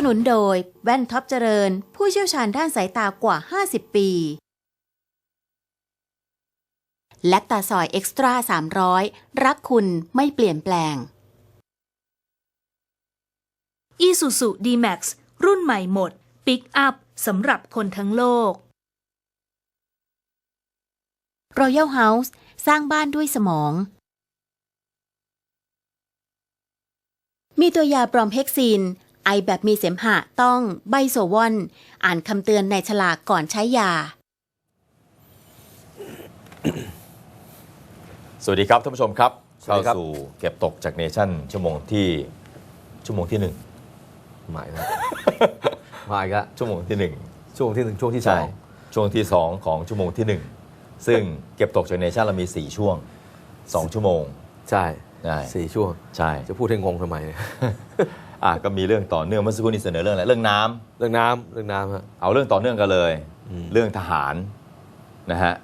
สนุนโดย แว่นท็อปเจริญ ผู้เชี่ยวชาญด้านสายตากว่า 50 ปี แลคตาซอยเอ็กซ์ตร้า300 รักคุณไม่เปลี่ยนแปลง Isuzu D-Max รุ่นใหม่หมด ปิกอัพสำหรับคนทั้งโลก Royal House สร้างบ้านด้วยสมอง มีตัวยาปลอมเฮกซีน ไอแบบมีเสมหะต้องไบโซวอน อ่านคำเตือนในฉลากก่อนใช้ยา สวัสดีครับท่านผู้ชมครับสวัสเข้าดีครับสู่เก็บตกจากเนชั่น ชั่วโมงที่ชั่วโมงที่หนึ่งหมายนะมาอีกแล้วชั่วโมงที่หนึ่งช่วงที่หนึ่งช่วงที่สใช่องช่วงที่สองของชั่วโมงที่หนึ่งซึ่งเก็บตกจากเนชั่นเรามี4ช่วง2ชั่วโมง ใช่ได้สี่ช่วง ใช่ จะพูดให้งงทำไมเนี่ย อะก็มีเรื่องต่อเนื่องเมื่อสักครู่นี้เสนอเรื่องอะไรเรื่องน้ำเรื่องน้ำเรื่องน้ำฮะ เอาเรื่องต่อเนื่องกันเลย อืม เรื่องทหารนะฮะ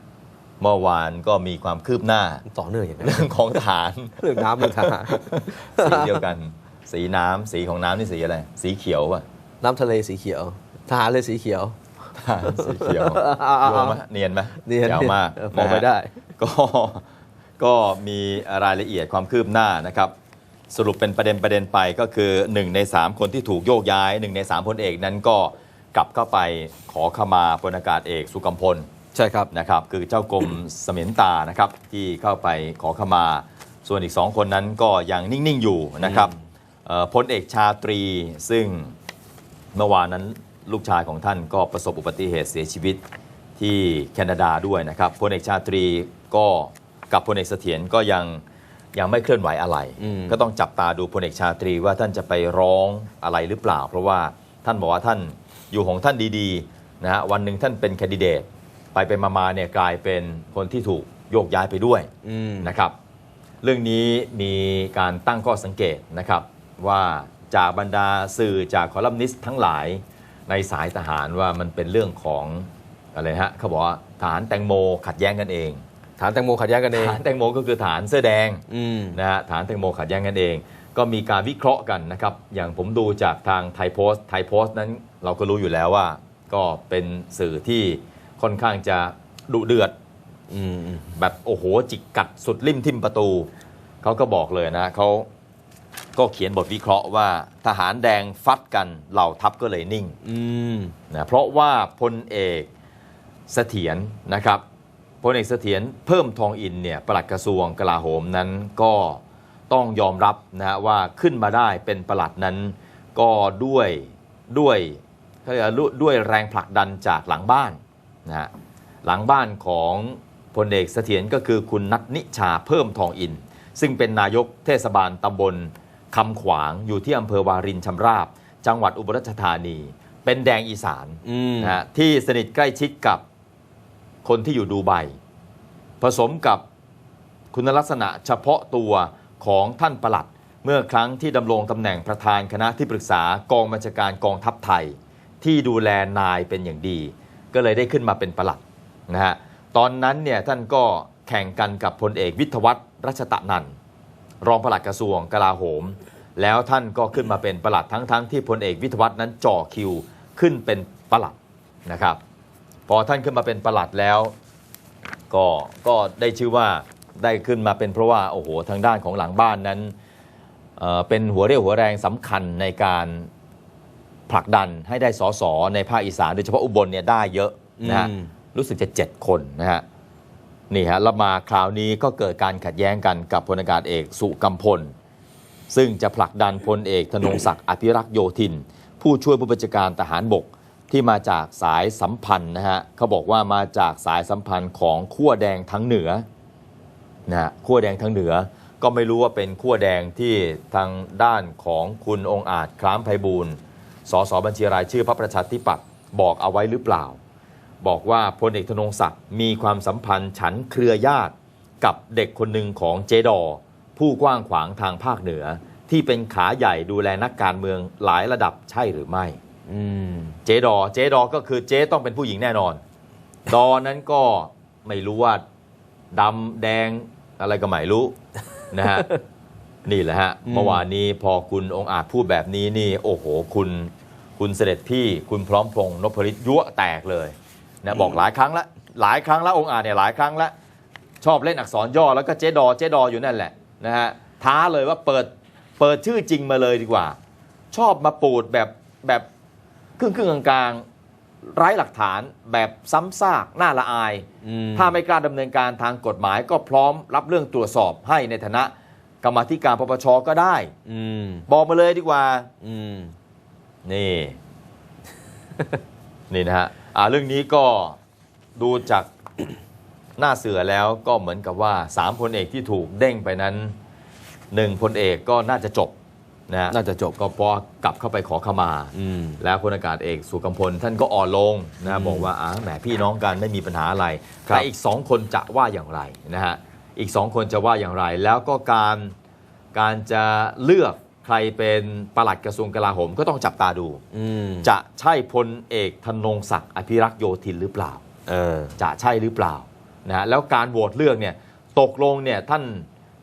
เมื่อวานก็มีความคืบหน้า ต่อเนื่องอย่างนั้นเรื่องของทหาร เรื่องน้ำเรื่องทหารสีเดียวกัน สีน้ำสีของน้ำนี่สีอะไร สีเขียวป่ะน้ำทะเลสีเขียว ทหารเลยสีเขียว ทหารสีเขียวอ่าๆๆโยงไหมเนียนไหมเนียนยาวมากเออพอไปนะฮะได้ ก็ก็มีรายละเอียดความคืบหน้านะครับ สรุปเป็นประเด็นประเด็นไปก็คือ 1 ใน 3 คนที่ถูกโยกย้าย 1 ใน3พลเอกนั้นก็กลับเข้าไปขอขมาพลอากาศเอกสุกัมพลใช่ครับนะครับ คือเจ้ากรมเสมียนตานะครับที่เข้าไปขอขมา ส่วนอีกสองคนนั้นก็ยังนิ่ง ๆ อยู่นะครับเอ่อพลเอกชาตรีซึ่งเมื่อวานนั้นลูกชายของท่านก็ประสบอุบัติเหตุเสียชีวิตที่แคนาดาด้วยนะครับพลเอกชาตรีก็กับพลเอกเสถียรก็ยัง ยังไม่เคลื่อนไหวอะไรอืมก็ต้องจับตาดูพลเอกชาตรีว่าท่านจะไปร้องอะไรหรือเปล่า เพราะว่าท่านบอกว่าท่านอยู่ของท่านดีๆนะฮะวันหนึ่งท่านเป็นแคนดิเดต ไปเป็นมาๆเนี่ยกลายเป็นคนที่ถูกโยกย้ายไปด้วยอืมนะครับ เรื่องนี้มีการตั้งข้อสังเกตนะครับ ว่าจากบรรดาสื่อจากคอลัมนิสต์ทั้งหลายในสายทหารว่ามันเป็นเรื่องของอะไรฮะเขาบอกว่าทหารแตงโมขัดแย้งกันเอง ฐานแตงโมขัดแย้งกันเอทงหารแตงโมก็คือทหารเสื้อแดงอืมนะฮะฐานแตงโมขัดแย้งกันเอง ก็มีการวิเคราะห์กันนะครับ อย่างผมดูจากทางไทยโพสต์ไทยโพสต์นั้นเราก็รู้อยู่แล้วว่า ก็เป็นสื่อที่ค่อนข้างจะดุเดือดอืมอืมแบบโอ้โหจิกกัดสุดริมทิมประตู เขาก็บอกเลยนะเขาก็เขียนบทวิเคราะห์ว่าทหารแดงฟัดกันเหล่าทัพก็เลยนิ่งอืมนะเพราะว่าพลเอกเสถียรนะครับ พลเอกเสถียรเพิ่มทองอินเนี่ยปลัดกระทรวงกลาโหมนั้นก็ต้องยอมรับนะว่าขึ้นมาได้เป็นปลัดนั้น ก็ด้วยด้วยเขาเรียกว่ด้วยแรงผลักดันจากหลังบ้านนะฮะหลังบ้านของพลเอกเสถียรก็คือคุณนัทนิชาเพิ่มทองอิน ซึ่งเป็นนายกเทศบาลตำบลคำขวางอยู่ที่อำเภอวารินชำราบ จังหวัดอุบลราชธานี เป็นแดงอีสานนะฮะที่สนิทใกล้ชิดกับ คนที่อยู่ดูไบผสมกับคุณลักษณะเฉพาะตัวของท่านประหลัด เมื่อครั้งที่ดำรงตำแหน่งประธานคณะที่ปรึกษากองบัญชาการกองทัพไทย ที่ดูแลนายเป็นอย่างดี ก็เลยได้ขึ้นมาเป็นประหลัดนะฮะตอนนั้นเนี่ยท่านก็แข่งกันกับพลเอกวิทวัฒน์รัชตะนันรองปลัดกระทรวงกลาโหม แล้วท่านก็ขึ้นมาเป็นประหลัดทั้งๆที่พลเอกวิทวัฒน์นั้นจ่อคิวขึ้นเป็นประหลัดนะครับ พอท่านขึ้นมาเป็นประหลัดแล้วก็ก็ได้ชื่อว่าได้ขึ้นมาเป็นเพราะว่าโอ้โหทางด้านของหลังบ้านนั้นเอ่อเป็นหัวเรี่ยวหัวแรงสำคัญในการผลักดันให้ได้สสในภาคอีสานโดยเฉพาะอุบลเนี่ยได้เยอะนะฮะอืมรู้สึกจะ7คนนะฮะนี่ฮะแล้วมาคราวนี้ก็เกิดการขัดแย้งกันกับพลอากาศเอกสุกัมพล ซึ่งจะผลักดันพลเอกธนงศักดิ์อภิรักษ์โยธิน ผู้ช่วยผู้บัญชาการทหารบก ที่มาจากสายสัมพันธ์นะฮะเขาบอกว่ามาจากสายสัมพันธ์ของขั้วแดงทั้งเหนือนะฮะขั้วแดงทั้งเหนือ ก็ไม่รู้ว่าเป็นขั้วแดงที่ทางด้านของคุณองค์อาจคล้ามไพบูลสสบัญชีรายชื่อพระประชาธิปัตย์บอกเอาไว้หรือเปล่า บอกว่าพลเอกธนงศักดิ์มีความสัมพันธ์ฉันเครือญาติกับเด็กคนหนึ่งของเจดอ ผู้กว้างขวางทางภาคเหนือ ที่เป็นขาใหญ่ดูแลนักการเมืองหลายระดับใช่หรือไม่ อืมเจดอเจดอก็คือเจ๊ต้องเป็นผู้หญิงแน่นอน ดอนั้นก็ไม่รู้ว่าดำแดงอะไรก็ไม่รู้นะฮะนี่แหละฮะอืมเมื่อวานนี้พอคุณองค์อาจพูดแบบนี้นี่ โอ้โหคุณคุณเสด็จพี่คุณพร้อมพงษ์นพฤทธิ์ยั่วแตกเลยนะบอกหลายครั้งละหลายครั้งแล้วองค์อาจเนี่ยหลายครั้งละชอบเล่นอักษรย่อแล้วก็เจ๊ดอเจ๊ดออยู่นั่นแหละนะฮะท้าเลยว่าเปิดเปิดชื่อจริงมาเลยดีกว่า ชอบมาปูดแบบแบบ ครึ่งครึ่งๆกลางๆไร้หลักฐานแบบซ้ำซากน่าละอายอืมถ้าไม่กล้าดำเนินการทางกฎหมายก็พร้อมรับเรื่องตรวจสอบให้ในฐานะกรรมาธิการปปชก็ได้อืมบอกมาเลยดีกว่าอืมนี่ นี่นะฮะอ่าเรื่องนี้ก็ดูจากหน้าเสือแล้วก็เหมือนกับว่าสามพลเอกที่ถูกเด้งไปนั้นหนึ่งพลเอกก็น่าจะจบ นะฮะน่าจะจบก็เพอกลับเข้าไปขอขมาอืมแล้วพลอากาศเอกสุกัมพลท่านก็อ่อนลงนะอืมบอกว่าอ่าแหมพี่น้องกันไม่มีปัญหาอะไรครับแต่อีกสองคนจะว่าอย่างไรนะฮะอีกสองคนจะว่าอย่างไร แล้วก็การการจะเลือกใครเป็นปลัดกระทรวงกลาโหมก็ต้องจับตาดูอืมจะใช่พลเอกธนงศักดิ์อภิรักษ์โยธินหรือเปล่าเออจะใช่หรือเปล่านะฮะแล้วการโหวตเลือกเนี่ยตกลงเนี่ยท่าน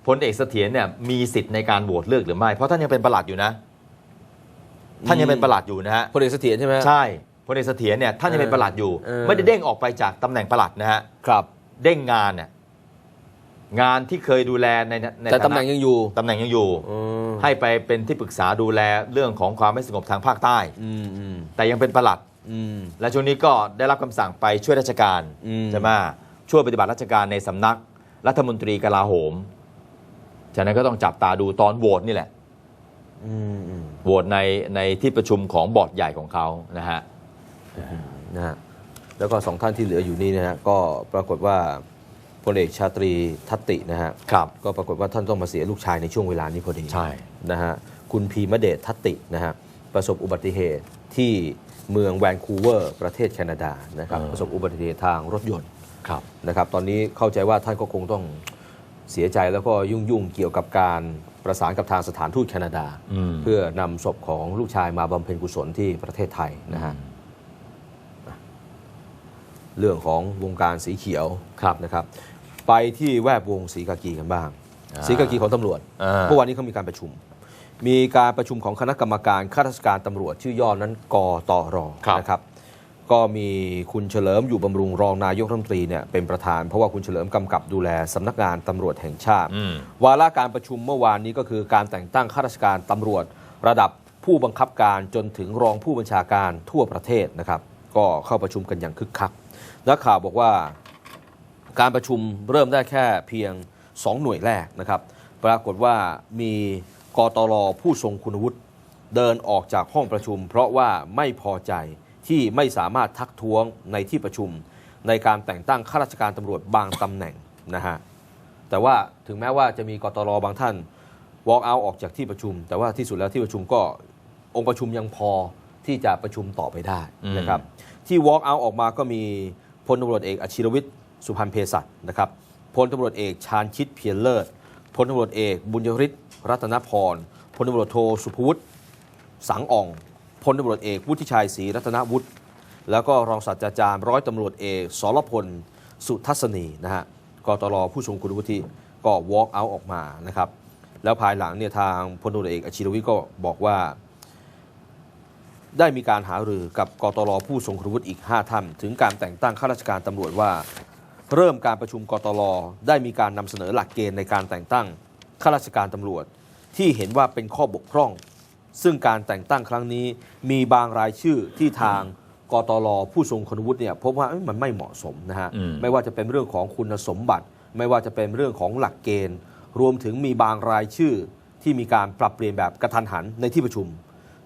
พลเอกเสถียรเนี่ยมีสิทธิ์ในการโหวตเลือกหรือไม่ เพราะท่านยังเป็นประหลัดอยู่นะ ท่านยังเป็นประหลัดอยู่นะฮะพลเอกเสถียรใช่ไหมใช่พลเอกเสถียรเนี่ยท่านยังเป็นประหลัดอยู่เออไม่ได้เด้งออกไปจากตำแหน่งประหลัดนะฮะครับเด้งงานเนี่ยงานที่เคยดูแลในในแต่ฐานะตำแหน่งยังอยู่ตำแหน่งยังอยู่อืมให้ไปเป็นที่ปรึกษาดูแลเรื่องของความไม่สงบทางภาคใต้อืมอืมแต่ยังเป็นประหลัดอืมและช่วงนี้ก็ได้รับคำสั่งไปช่วยราชการอืมใช่ไหมช่วยปฏิบัติราชการในสำนักรัฐมนตรีกลาโหม ฉะนั้นก็ต้องจับตาดูตอนโหวตนี่แหละอืมอืมโหวตในในที่ประชุมของบอร์ดใหญ่ของเขานะฮะนะฮะแล้วก็สองท่านที่เหลืออยู่นี่นะฮะก็ปรากฏว่าพลเอกชาตรีทัตตินะฮะครับก็ปรากฏว่าท่านต้องมาเสียลูกชายในช่วงเวลานี้พอดีใช่นะฮะคุณพีมะเดชทัตตินะฮะประสบอุบัติเหตุที่เมืองแวนคูเวอร์ ประเทศแคนาดานะครับเออประสบอุบัติเหตุทางรถยนต์ครับนะครับ ตอนนี้เข้าใจว่าท่านก็คงต้อง เสียใจแล้วก็ยุ่งยุ่งๆเกี่ยวกับการประสานกับทางสถานทูตแคนาดาอืมเพื่อนำศพของลูกชายมาบำเพ็ญกุศลที่ประเทศไทยนะฮะเรื่องของวงการสีเขียวครับนะครับ ไปที่แวดวงสีกากีกันบ้างอ่าสีกากีของตำรวจอ่าเมื่อวานนี้เขามีการประชุม มีการประชุมของคณะกรรมการข้าราชการตำรวจชื่อย่อนั้นกตรครับนะครับ ก็มีคุณเฉลิมอยู่บำรุงรองนายกรัฐมนตรีเนี่ยเป็นประธาน เพราะว่าคุณเฉลิมกำกับดูแลสำนักงานตำรวจแห่งชาติอืมวาระการประชุมเมื่อวานนี้ก็คือการแต่งตั้งข้าราชการตำรวจ ระดับผู้บังคับการจนถึงรองผู้บัญชาการทั่วประเทศนะครับ ก็เข้าประชุมกันอย่างคึกคักนักข่าวบอกว่าการประชุมเริ่มได้แค่เพียง 2 หน่วยแรกนะครับ ปรากฏว่ามีกตรผู้ทรงคุณวุฒิเดินออกจากห้องประชุม เพราะว่าไม่พอใจ ที่ไม่สามารถทักท้วงในที่ประชุม ในการแต่งตั้งข้าราชการตำรวจบางตำแหน่งนะฮะแต่ว่าถึงแม้ว่าจะมีกตรบางท่าน walk out ออกจากที่ประชุม แต่ว่าที่สุดแล้วที่ประชุมก็องค์ประชุมยังพอที่จะประชุมต่อไปได้นะครับที่ walk out ออกมาก็มีพลตำรวจเอกอชิรวิทย์สุพรรณเพศัตนะครับพลตำรวจเอกชาญชิดเพียรเลิศพลตำรวจเอกบุญยฤทธิ์รัตนพรพลตำรวจโทสุภวุฒิสังอ่อง พลตำรวจเอกวุฒิชัยศรีรัตนวุฒิแล้วก็รองศาสตราจารย์ร้อยตำรวจเอกสรพลสุทัศนีนะฮะกตรผู้ทรงคุณวุฒิก็ walk out ออกมานะครับ แล้วภายหลังเนี่ยทางพลตำรวจเอกอชิรวิทย์ก็บอกว่า ได้มีการหารือกับกตรผู้ทรงคุณวุฒิอีก 5 ท่าน ถึงการแต่งตั้งข้าราชการตำรวจว่า เริ่มการประชุมกตรได้มีการนำเสนอหลักเกณฑ์ในการแต่งตั้งข้าราชการตำรวจ ที่เห็นว่าเป็นข้อบกพร่อง ซึ่งการแต่งตั้งครั้งนี้มีบางรายชื่อที่ทางกตรผู้ทรงคุณวุฒิเนี่ยพบว่าเอ้ยมันไม่เหมาะสมนะฮะอืมไม่ว่าจะเป็นเรื่องของคุณสมบัติ ไม่ว่าจะเป็นเรื่องของหลักเกณฑ์ รวมถึงมีบางรายชื่อที่มีการปรับเปลี่ยนแบบกระทันหันในที่ประชุม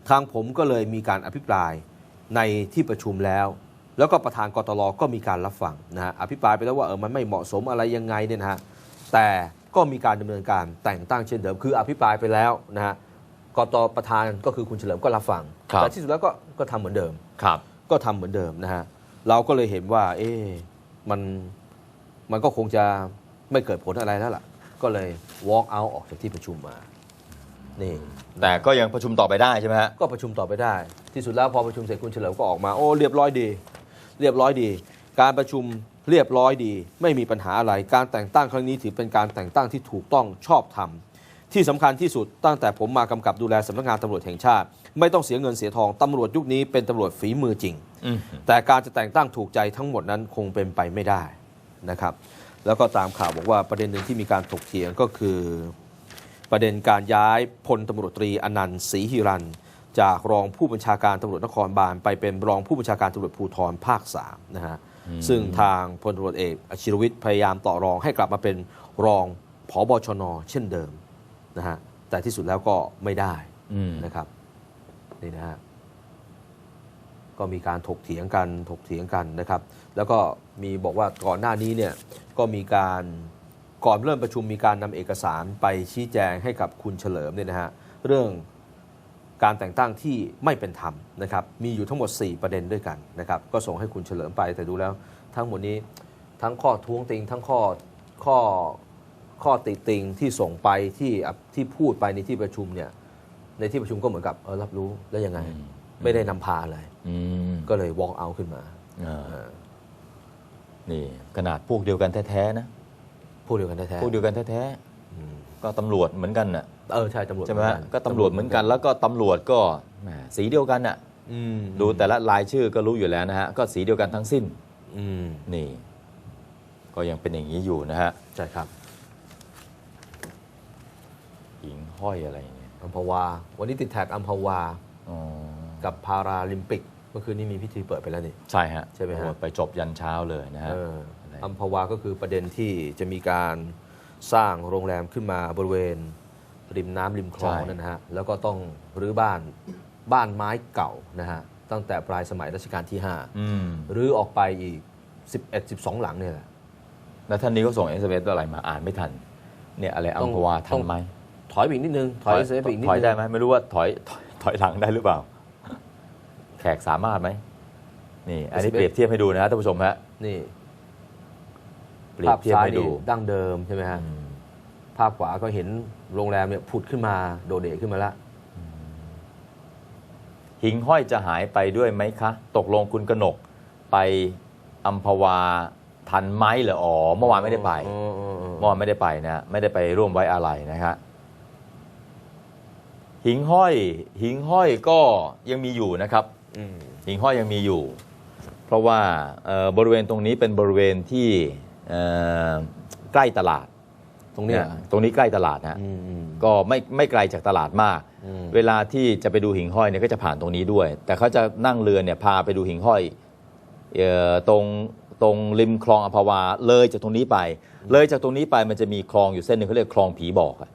ทางผมก็เลยมีการอภิปรายในที่ประชุมแล้ว แล้วก็ประธานกตลก็มีการรับฟังนะฮะอภิปรายไปแล้วว่าเออมันไม่เหมาะสมอะไรยังไงเนี่ยนะฮะแต่ก็มีการดำเนินการแต่งตั้งเช่นเดิมคืออภิปรายไปแล้วนะฮะ กตประธานก็คือคุณเฉลิมก็รับฟังครับ แต่ที่สุดแล้วก็ก็ทำเหมือนเดิม ครับ ก็ทำเหมือนเดิมนะฮะเราก็เลยเห็นว่า เอ๊ะมันมันก็คงจะไม่เกิดผลอะไรแล้วล่ะ ก็เลย walk out ออกจากที่ประชุมมานี่แต่ก็ยังประชุมต่อไปได้ใช่ไหมฮะ ก็ประชุมต่อไปได้ ที่สุดแล้วพอประชุมเสร็จคุณเฉลิมก็ออกมา โอ้เรียบร้อยดี เรียบร้อยดี การประชุมเรียบร้อยดี ไม่มีปัญหาอะไรการแต่งตั้งครั้งนี้ถือเป็นการแต่งตั้งที่ถูกต้องชอบธรรม ที่สำคัญที่สุดตั้งแต่ผมมากำกับดูแลสำนักงานตำรวจแห่งชาติ ไม่ต้องเสียเงินเสียทองตำรวจยุคนี้เป็นตำรวจฝีมือจริงอืมแต่การจะแต่งตั้งถูกใจทั้งหมดนั้นคงเป็นไปไม่ได้นะครับ แล้วก็ตามข่าวบอกว่าประเด็นหนึ่งที่มีการถกเถียงก็คือ ประเด็นการย้ายพลตำรวจตรีอนันต์ศรีหิรัน จากรองผู้บัญชาการตำรวจนครบาลไปเป็นรองผู้บัญชาการตำรวจภูธรภาค3นะฮะซึ่งทางพลตำรวจเอกอชิรวิทย์พยายามต่อรองให้กลับมาเป็นรองผอบชนเช่นเดิม นะฮะแต่ที่สุดแล้วก็ไม่ได้อืมนะครับนี่นะฮะก็มีการถกเถียงกันถกเถียงกันนะครับ แล้วก็มีบอกว่าก่อนหน้านี้เนี่ยก็มีการก่อนเริ่มประชุมมีการนำเอกสารไปชี้แจงให้กับคุณเฉลิมเนี่ยนะฮะเรื่องการแต่งตั้งที่ไม่เป็นธรรมนะครับ มีอยู่ทั้งหมด 4 ประเด็นด้วยกันนะครับ ก็ส่งให้คุณเฉลิมไปแต่ดูแล้ว ทั้งหมดนี้ทั้งข้อท้วงติงทั้งข้อข้อ ข้อติติงที่ส่งไปที่ที่พูดไปในที่ประชุมเนี่ยในที่ประชุมก็เหมือนกับเออรับรู้แล้วยังไงอืมไม่ได้นำพาอะไรอืมก็เลย walk out ขึ้นมาอ่าเออนี่ขนาดพวกเดียวกันแท้ๆนะพูดเดียวกันแท้พวกเดียวกันแท้ๆอืมๆก็ตำรวจเหมือนกันน่ะเออใช่ตำรวจใช่ไหมฮะเอนนก็ตำรวจเหมือนกัน แล้วก็ตำรวจก็แหมสีเดียวกันน่ะอืมดูแต่ละรายชื่อก็รู้อยู่แล้วนะฮะก็สีเดียวกันทั้งสิ้นอืมนี่ ก็ยังเป็นอย่างนี้อยู่นะฮะใช่ครับ หิงห้อยอะไรเนี่ยอัมพวา วันนี้ติดแท็กอัมพวาอ๋อกับพาราลิมปิก เมื่อคืนนี้มีพิธีเปิดไปแล้วนี่ ใช่ฮะใช่ไหมฮะ โอ้ไปจบยันเช้าเลยนะฮะ เอออะไร อัมพวาก็คือประเด็นที่จะมีการสร้างโรงแรมขึ้นมาบริเวณ ริมน้ำริมคลองนั่นนะฮะ แล้วก็ต้องรื้อบ้านบ้านไม้เก่านะฮะ ตั้งแต่ปลายสมัยรัชกาลที่ อืม5 รื้อออกไปอีก 11 12 หลังเนี่ยแหละแล้วท่านนี้ก็ส่งเอสเออะไรมาอ่านไม่ทัน เนี่ยอะไรอัต้มองพวาทัต้นองไหม ถอยไปอีกนิดนึง ถอยเซฟไปอีกนิดถอยนึงได้ไหมไม่รู้ว่าถอยถอยถอยหลังได้หรือเปล่า แขกสามารถไหมนี่ อันนี้เปรียบเทียบให้ดูนะฮะท่านผู้ชมฮะนี่เปรียบเทียบภาพซ้ายให้ดูนี่ดั้งเดิมใช่ไหมฮะอืมภาพขวาก็เห็นโรงแรมเนี่ยผุดขึ้นมาโดดเด่นขึ้นมาแล้วหิงห้อยจะหายไปด้วยไหมคะ ตกลงคุณกนกไปอัมพวาทันไหมเหรออ๋อเมื่อวานไม่ได้ไปอ๋ออ๋ออ๋อเมื่อวานไม่ได้ไปนะ ไม่ได้ไปร่วมไว้อะไรนะฮะ หิงห้อย หิงห้อยก็ยังมีอยู่นะครับอืมหิงห้อยยังมีอยู่ เพราะว่าเอ่อบริเวณตรงนี้เป็นบริเวณที่เอ่อใกล้ตลาด ตรงเนี้ยนะตรงนี้ใกล้ตลาดนะอืมอืมก็ไม่ไม่ไกลจากตลาดมากอืมเวลาที่จะไปดูหิ่งห้อยเนี่ยก็จะผ่านตรงนี้ด้วย แต่เขาจะนั่งเรือเนี่ยพาไปดูหิ่งห้อยเอ่อตรงตรงริมคลองอัมพวาเลยจากตรงนี้ไป เลยจากตรงนี้ไปมันจะมีคลองอยู่เส้นหนึ่งเขาเรียกคลองผีบอกอะอืม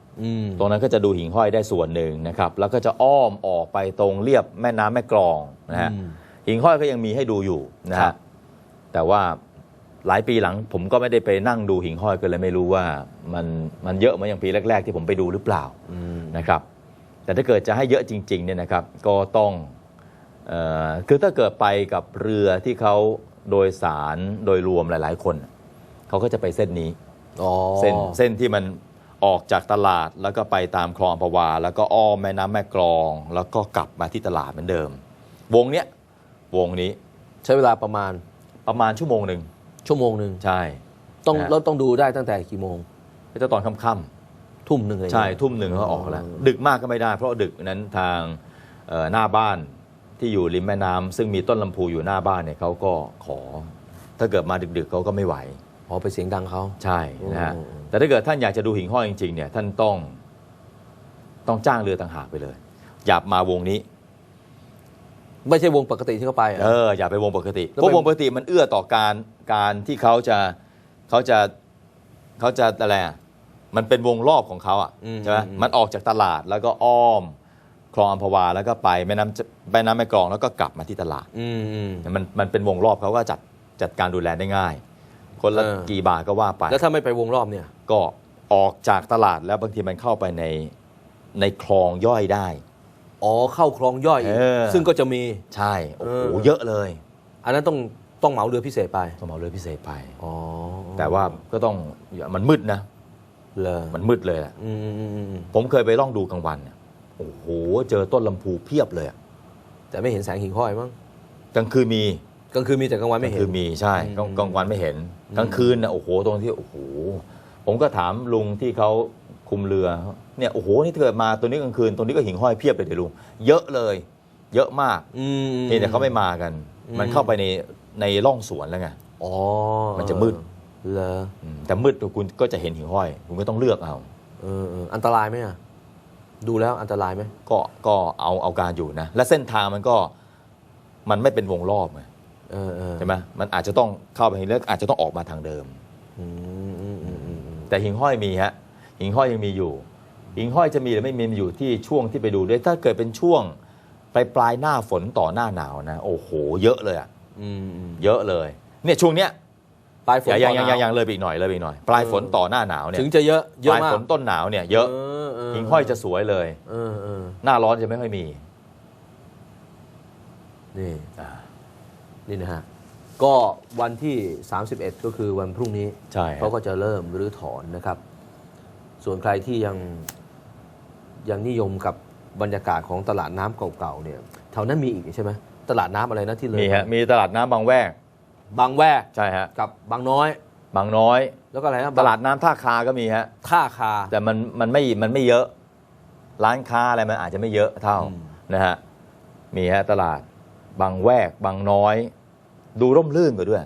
ตรงนั้นก็จะดูหิ่งห้อยได้ส่วนหนึ่งนะครับแล้วก็จะอ้อมออกไปตรงเรียบแม่น้ำแม่กลองนะฮะอืมหิ่งห้อยก็ยังมีให้ดูอยู่นะครัฮะบแต่ว่าหลายปีหลังผมก็ไม่ได้ไปนั่งดูหิ่งห้อยก็เลยไม่รู้ว่ามันมันเยอะเหมือนอย่างปีแรก ๆ ที่ผมไปดูหรือเปล่าอืมนะครับ แต่ถ้าเกิดจะให้เยอะจริงๆเนี่ยนะครับก็ต้องเออคือถ้าเกิดไปกับเรือที่เขาโดยสารโดยรวมหลาย ๆ คน เขาก็จะไปเส้นนี้อ๋อเส้นเส้นที่มัน ออกจากตลาดแล้วก็ไปตามคลองอัมพวา แล้วก็อ้อมแม่น้ำแม่กลอง แล้วก็กลับมาที่ตลาดเหมือนเดิม วงเนี้ยวงนี้ใช้เวลาประมาณประมาณชั่วโมงหนึ่งชั่วโมงหนึ่งใช่ ต้องนะฮะเราต้องดูได้ตั้งแต่กี่โมง ก็จะตอนค่ำทุ่มหนึ่งเลยๆใช่ทุ่มหนึ่งก็ออกแล้ว ดึกมากก็ไม่ได้ เพราะดึกนั้นทางเอ่อหน้าบ้านที่อยู่ริมแม่น้ำซึ่งมีต้นลำพูอยู่หน้าบ้านเนี่ยเขาก็ขอ ถ้าเกิดมาดึกๆเขาก็ไม่ไหว อ๋อไปเสียงดังเขาใช่นะฮะโอ้แต่ถ้าเกิดท่านอยากจะดูหิ่งห้อยจริงๆเนี่ยท่านต้องต้องจ้างเรือต่างหากไปเลย อย่ามาวงนี้ ไม่ใช่วงปกติที่เขาไปเหรเออออย่าไปวงปกติแล้วเพราะไปวงปกติมันเอื้อต่อการการที่เขาจะเขาจะเขาจะอะไรอะมันเป็นวงรอบของเขาอะใช่ไหมมันออกจากตลาดแล้วก็อ้อมคลองอัมพวาแล้วก็ไปแม่น้ำแม่น้ำแม่กลองแล้วก็กลับมาที่ตลาดอืมอืมมันมันเป็นวงรอบเขาก็จัดจัดการดูแลได้ง่าย คนละเออ กี่บาทก็ว่าไป แล้วถ้าไม่ไปวงรอบเนี่ย ก็ออกจากตลาดแล้วบางทีมันเข้าไปในในคลองย่อยได้ อ๋อเข้าคลองย่อยอีกเออ ซึ่งก็จะมี ใช่ โอ้โห เออ เยอะเลยอันนั้นต้องต้องเหมาเรือพิเศษไป ต้องเอาเรือพิเศษไป อ๋อแต่ว่าก็ต้องมันมืดนะ เลยมันมืดเลยแหละอืมอืมอืมอืมผมเคยไปล่องดูกลางวันเนี่ยโอ้โห เจอต้นลำพูเพียบเลยอะแต่ไม่เห็นแสงหิ่งห้อยมั้งกลางคืนมี กลางคืนมีแต่กลางวันกไม่ลางเห็คืนนมีใช่กลางอืมกลางวันไม่เห็นอืมกลางคืนนะโอ้โหตรงที่โอ้โหผมก็ถามลุงที่เขาคุมเรือเนี่ยโอ้โหนี่เกิดมาตัวนี้กลางคืนตัวนี้ก็หิ่งห้อยเพียบเลยเดี๋ยวลุงเยอะเลย เยอะมากอืมนี่แต่เขาไม่มากันอืมมันเข้าไปในในร่องสวนแล้วไงอ๋อมันจะมืดเหรออืมแต่มืดคุณก็จะเห็นหิ่งห้อย คุณก็ต้องเลือกเอาเออเอออันตรายไหมอะดูแล้วอันตรายไหมก็ก็เอาเอาการอยู่นะ และเส้นทางมันก็มันไม่เป็นวงรอบไงเออเออ ใช่ไหมมันอาจจะต้องเข้าไปแล้วอาจจะต้องออกมาทางเดิมอืมอืมอืมอืมอืมแต่หิ่งห้อยมีฮะหิ่งห้อยยังมีอยู่หิ่งห้อยจะมีหรือไม่มีมันอยู่ที่ช่วงที่ไปดูด้วยถ้าเกิดเป็นช่วงปลายปลายหน้าฝนต่อหน้าหนาวนะโอ้โห เยอะเลยอะอืมอืมเยอะเลย เนี่ยช่วงเนี้ยปลายฝนยังยังต่อหยังนาวยังเลยไปอีกหน่อยเลยไปอีกหน่อย ปลายฝนต่อหน้าหนาวเนี่ยถึงจะเยอะเยปอะลายมากฝนต้นหนาวเนี่ยเยอะเเหิ่งห้อยจะสวยเลยเออเออหน้าร้อนจะไม่ค่อยมีนี่อ่า นี่นะฮะก็วันที่ 31 ก็คือวันพรุ่งนี้ใช่ฮะเขาก็จะเริ่มรื้อถอนนะครับ ส่วนใครที่ยังยังนิยมกับบรรยากาศของตลาดน้ำเก่าๆเนี่ยแถวนั้นมีอีกใช่ไหมตลาดน้ำอะไรนะที่เลยมีฮะมีตลาดน้ำบางแวกบางแวกใช่ฮะกับบางน้อย บางน้อย แล้วก็อะไรนะตลาดน้ำท่าคาก็มีฮะ ท่าคา แต่มันมันไม่มันไม่เยอะ ร้านค้าอะไรมันอาจจะไม่เยอะเท่าอืม นะฮะมีฮะตลาด บางแวก บางน้อย ดูร่มรื่นกว่าด้วย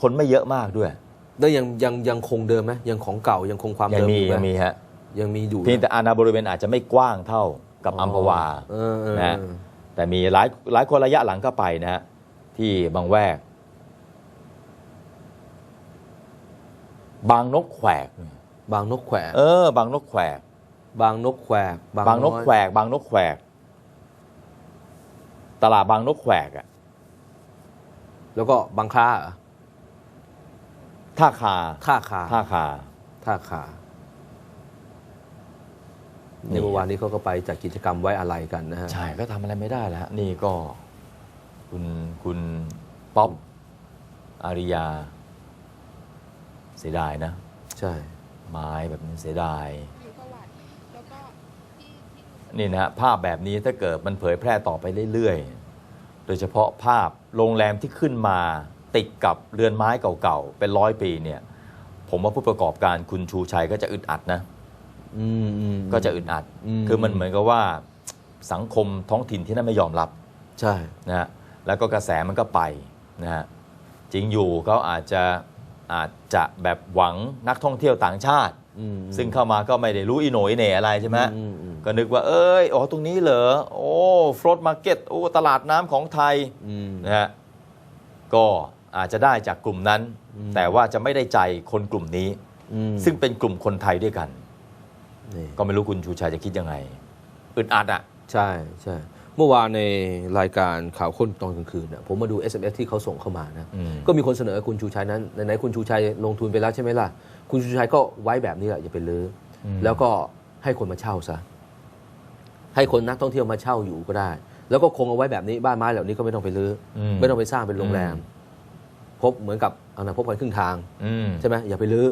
คนไม่เยอะมากด้วย แล้วยังยังยังคงเดิมไหมยังของเก่ายังคงความยังเดิมมีอยู่ไหยังมีฮะยังมีอยู่เพียงแต่อาณาบริเวณอาจจะไม่กว้างเท่ากับอัมพวาเออเออนะฮะเออแต่มีหลายหลายคนระยะหลังก็ไปนะฮะที่บางแวก บางนกแขวก บางนกแขวกเออ บางนกแขวก บางนกแขวกบางนกอยแขวก บางนกแขวก ตลาดบางนกแขวกอะแล้วก็บางคลาเหรอท่าคาท่าคาท่าคาท่าคานี่ในเมื่อวานนี้เขาก็ไปจัดกิจกรรมไว้อะไรกันนะฮะใช่ก็ทำอะไรไม่ได้แล้วฮะนี่ก็คุณคุณป๊อปอาริยา เสียดายนะ ใช่ ไม้แบบนี้เสียดาย อยู่ประวัติแล้วก็ที่ที่ นี่นะฮะภาพแบบนี้ถ้าเกิดมันเผยแพร่ต่อไปเรื่อยๆ โดยเฉพาะภาพโรงแรมที่ขึ้นมาติดกับเรือนไม้เก่าๆ เป็นร้อยปีเนี่ย ผมว่าผู้ประกอบการคุณชูชัยก็จะอึดอัดนะอืมอืมก็จะอึดอัดอืมคือมันเหมือนกับว่าสังคมท้องถิ่นที่นั่นไม่ยอมรับ ใช่นะฮะแล้วก็กระแสมันก็ไปนะฮะจริงอยู่เขาอาจจะอาจจะแบบหวังนักท่องเที่ยวต่างชาติอืมซึ่งเข้ามาก็ไม่ได้รู้อีโหนอีเหน่อะไรใช่ไหมอืมอืม ก็นึกว่า เอ้ยอ๋อตรงนี้เหรอโอ้ฟลอตมาร์เก็ตโอ้ตลาดน้ำของไทยอืมนะฮะก็อาจจะได้จากกลุ่มนั้นอืมแต่ว่าจะไม่ได้ใจคนกลุ่มนี้อืมซึ่งเป็นกลุ่มคนไทยด้วยกันนี่ก็ไม่รู้คุณชูชัยจะคิดยังไงอึดอัดอะ ใช่ใช่เมื่อวานในรายการข่าวค้นตอนกลางคืนน่ะผมมาดู SMS ที่เขาส่งเข้ามานะอืมก็มีคนเสนอคุณชูชัยนั้นไหนๆคุณชูชัยลงทุนไปแล้วใช่ไหมล่ะ คุณชูชัยก็ไว้แบบนี้แหละอย่าไปลื้ออมแล้วก็ให้คนมาเช่าซะ ให้คนนักท่องเที่ยวมาเช่าอยู่ก็ได้ แล้วก็คงเอาไว้แบบนี้บ้านไม้เหล่านี้ก็ไม่ต้องไปลื้ออมไม่ต้องไปสร้างเป็นโรงแรมอืมพบเหมือนกับเอานะพบกันครึ่งทางอืมใช่ไหมอย่าไปลื้อ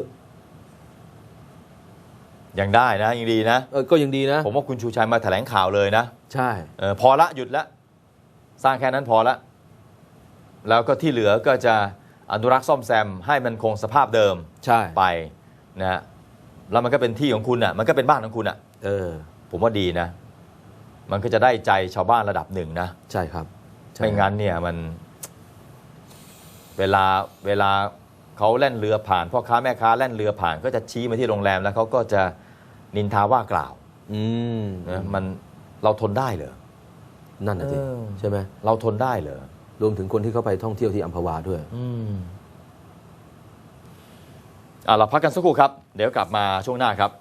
ยังได้นะยังดีนะเออก็ยังดีนะ ผมว่าคุณชูชัยมาแถลงข่าวเลยนะ ใช่เออพอละหยุดละสร้างแค่นั้นพอละแล้วก็ที่เหลือก็จะอนุรักษ์ซ่อมแซมให้มันคงสภาพเดิมใช่ไปนะฮะแล้วมันก็เป็นที่ของคุณอะ มันก็เป็นบ้านของคุณอะ เออ ผมว่าดีนะ มันก็จะได้ใจชาวบ้านระดับหนึ่งนะใช่ครับใช่ไม่งั้นเนี่ยมัน เวลาเวลาเขาแล่นเรือผ่านพ่อค้าแม่ค้าแล่นเรือผ่านก็จะชี้มาที่โรงแรมแล้วเขาก็จะนินทาว่ากล่าว อืมนะมันเราทนได้เหรอ นั่นน่ะสิเออ ใช่ไหมเราทนได้เหรอรวมถึงคนที่เขาไปท่องเที่ยวที่อัมพวาด้วย อืมอะเราพักกันสักครู่ครับ เดี๋ยวกลับมาช่วงหน้าครับ